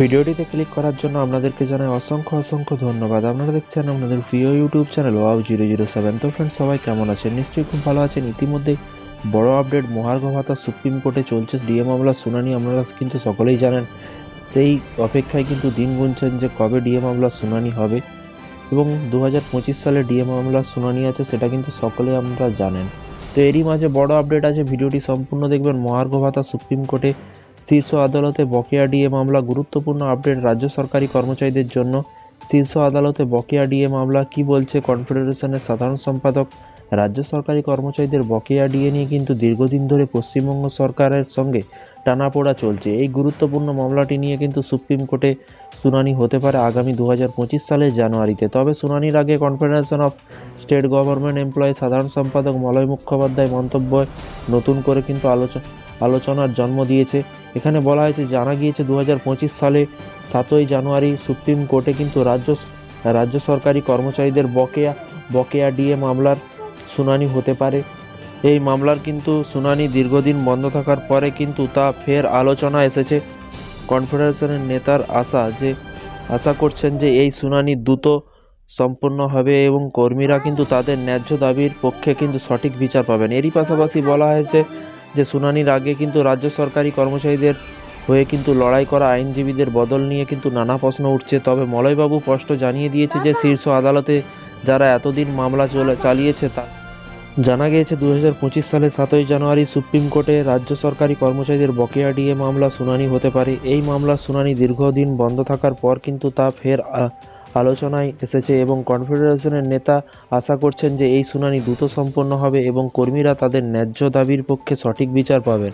ভিডিওটিতে ক্লিক করার জন্য আপনাদেরকে জানাই অসংখ্য অসংখ্য ধন্যবাদ। আপনারা দেখছেন আপনাদের প্রিয় YouTube channel wow zero zero seven তো ফ্রেন্ড সবাই কেমন আছেন? নিশ্চয়ই খুব ভালো আছেন। ইতিমধ্যে বড় আপডেট মহার্ঘ ভাতা সুপ্রিম কোর্টে চলছে। ডিএ মামলা, শুনানি আপনারা কিন্তু সকলেই জানেন। সেই অপেক্ষায় কিন্তু দিন গুনছেন যে কবে ডিএ মামলা, শুনানি হবে। এবং দু হাজার পঁচিশ সালে ডিএ মামলার শুনানি আছে, সেটা কিন্তু সকলে আমরা জানেন। তো এরই মাঝে বড় আপডেট আছে। ভিডিওটি সম্পূর্ণ দেখবেন মহার্ঘ ভাতা সুপ্রিম কোর্টে। শীর্ষ আদালতে বকেয়া ডিএ মামলা গুরুত্বপূর্ণ আপডেট রাজ্য সরকারি কর্মচারীদের জন্য। শীর্ষ আদালতে বকেয়া ডিএ মামলা, কি বলছে কনফেডারেশনের সাধারণ সম্পাদক? রাজ্য সরকারি কর্মচারীদের বকেয়া ডিএ নিয়ে কিন্তু দীর্ঘদিন ধরে পশ্চিমবঙ্গ সরকারের সঙ্গে টানাপোড়া চলছে। এই গুরুত্বপূর্ণ মামলাটি নিয়ে কিন্তু সুপ্রিম কোর্টে শুনানি হতে পারে আগামী দু হাজার পঁচিশ সালের জানুয়ারিতে। তবে শুনানির আগে confederation of state government employee সাধারণ সম্পাদক মলয় মুখোপাধ্যায় মন্তব্য নতুন করে কিন্তু আলোচনা আলোচনার জন্ম দিয়েছে। এখানে বলা হয়েছে, জানা গিয়েছে দু হাজার পঁচিশ সালে সাতই জানুয়ারি সুপ্রিম কোর্টে কিন্তু রাজ্য রাজ্য সরকারি কর্মচারীদের বকেয়া বকেয়া ডিএ মামলার শুনানি হতে পারে। এই মামলার কিন্তু শুনানি দীর্ঘদিন বন্ধ থাকার পরে কিন্তু তা ফের আলোচনা এসেছে। কনফেডারেশনের নেতার আশা যে, আশা করছেন যে এই শুনানি দ্রুত সম্পন্ন হবে এবং কর্মীরা কিন্তু তাদের ন্যায্য দাবির পক্ষে কিন্তু সঠিক বিচার পাবেন। এরই পাশাপাশি বলা হয়েছে যে, শুনানির আগে কিন্তু রাজ্য সরকারি কর্মচারীদের হয়ে কিন্তু লড়াই করা আইনজীবীদের বদল নিয়ে কিন্তু নানা প্রশ্ন উঠছে। তবে মলয়বাবু স্পষ্ট জানিয়ে দিয়েছে যে, শীর্ষ আদালতে যারা এতদিন মামলা চলে, চালিয়েছে তা। জানা গিয়েছে দু সালে সাতই জানুয়ারি সুপ্রিম কোর্টে রাজ্য সরকারি কর্মচারীদের বকেয়া ডিএ মামলা শুনানি হতে পারে। এই মামলার শুনানি দীর্ঘদিন বন্ধ থাকার পর কিন্তু তা ফের আলোচনায় এসেছে এবং কনফেডারেশনের নেতা আশা করছেন যে এই শুনানি দ্রুত সম্পন্ন হবে এবং কর্মীরা তাদের ন্যায্য দাবির পক্ষে সঠিক বিচার পাবেন।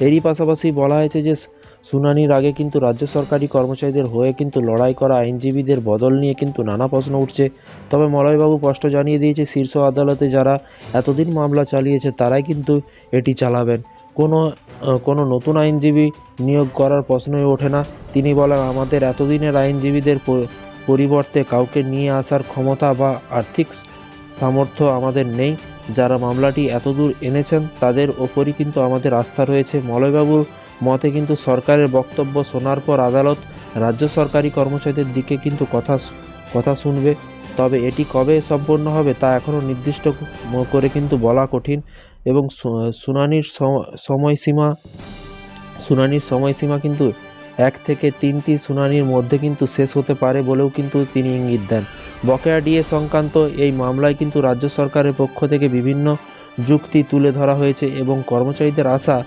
এরই পাশাপাশি বলা হয়েছে যে শুনানির আগে কিন্তু রাজ্য সরকারি কর্মচারীদের হয়ে কিন্তু লড়াই করা আইনজীবীদের বদল নিয়ে কিন্তু নানা প্রশ্ন উঠছে। তবে মলয়বাবু স্পষ্ট জানিয়ে দিয়েছে, শীর্ষ আদালতে যারা এতদিন মামলা চালিয়েছে তারাই কিন্তু এটি চালাবেন। কোনো কোনো নতুন আইনজীবী নিয়োগ করার প্রশ্নই ওঠে না। তিনি বলেন, আমাদের এতদিনের আইনজীবীদের পরিবর্তে কাউকে নিয়ে আসার ক্ষমতা বা আর্থিক সামর্থ্য আমাদের নেই। যারা মামলাটি এতদূর এনেছেন তাদের ওপরই কিন্তু আমাদের আস্থা রয়েছে। মলয়বাবুর মতে কিন্তু সরকারের বক্তব্য শোনার পর আদালত রাজ্য সরকারি কর্মচারীদের দিকে কিন্তু কথা কথা শুনবে। তবে এটি কবে সম্পন্ন হবে তা এখনও নির্দিষ্ট করে কিন্তু বলা কঠিন এবং শুনানির সম- সময়সীমা, শুনানির সময়সীমা কিন্তু এক থেকে তিনটি শুনানির মধ্যে কিন্তু শেষ হতে পারে বলেও কিন্তু তিনি ইঙ্গিত দেন। বকেয়া ডিএ সংক্রান্ত এই মামলায় কিন্তু রাজ্য সরকারের পক্ষ থেকে বিভিন্ন যুক্তি তুলে ধরা হয়েছে এবং কর্মচারীদের আশা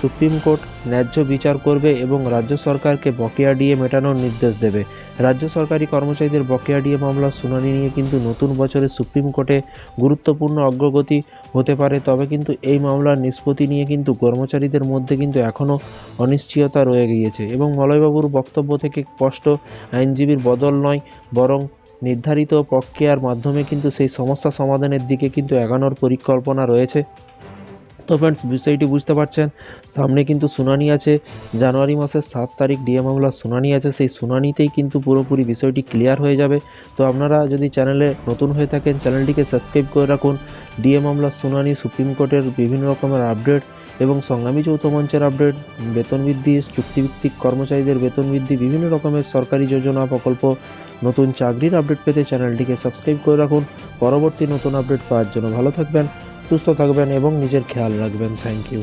সুপ্রিম কোর্ট ন্যায্য বিচার করবে এবং রাজ্য সরকারকে বকেয়া ডিএ মেটানোর নির্দেশ দেবে। রাজ্য সরকারি কর্মচারীদের বকেয়া ডিএ মামলার শুনানি নিয়ে কিন্তু নতুন বছরে সুপ্রিম কোর্টে গুরুত্বপূর্ণ অগ্রগতি হতে পারে, তবে কিন্তু এই মামলার নিষ্পত্তি নিয়ে কিন্তু কর্মচারীদের মধ্যে কিন্তু এখনও অনিশ্চয়তা রয়ে গিয়েছে এবং মলয়বাবুর বক্তব্য থেকে স্পষ্ট, আইনজীবীর বদল নয়, বরং নির্ধারিত প্রক্রিয়ার মাধ্যমে কিন্তু সেই সমস্যা সমাধানের দিকে কিন্তু এগানোর পরিকল্পনা রয়েছে। তো ফ্রেন্ডস বিষয়টি বুঝতে পারছেন। সামনে কিন্তু শুনানি আছে। জানুয়ারি মাসের সাত তারিখ ডিএ মামলার শুনানি আছে। সেই শুনানিতেই কিন্তু পুরোপুরি বিষয়টি ক্লিয়ার হয়ে যাবে। তো আপনারা যদি চ্যানেলে নতুন হয়ে থাকেন, চ্যানেলটিকে সাবস্ক্রাইব করে রাখুন। ডিএ মামলার শুনানি সুপ্রিম কোর্টের বিভিন্ন রকমের আপডেট এবং সংগ্রামী যৌথ মঞ্চের আপডেট বেতন বৃদ্ধি, চুক্তিভিত্তিক কর্মচারীদের বেতন বৃদ্ধি, বিভিন্ন রকমের সরকারি যোজনা প্রকল্প, নতুন চাকরির আপডেট পেতে চ্যানেলটিকে সাবস্ক্রাইব করে রাখুন। পরবর্তী নতুন আপডেট পাওয়ার জন্য ভালো থাকবেন। সুস্থ থাকবেন এবং নিজের খেয়াল রাখবেন। Thank you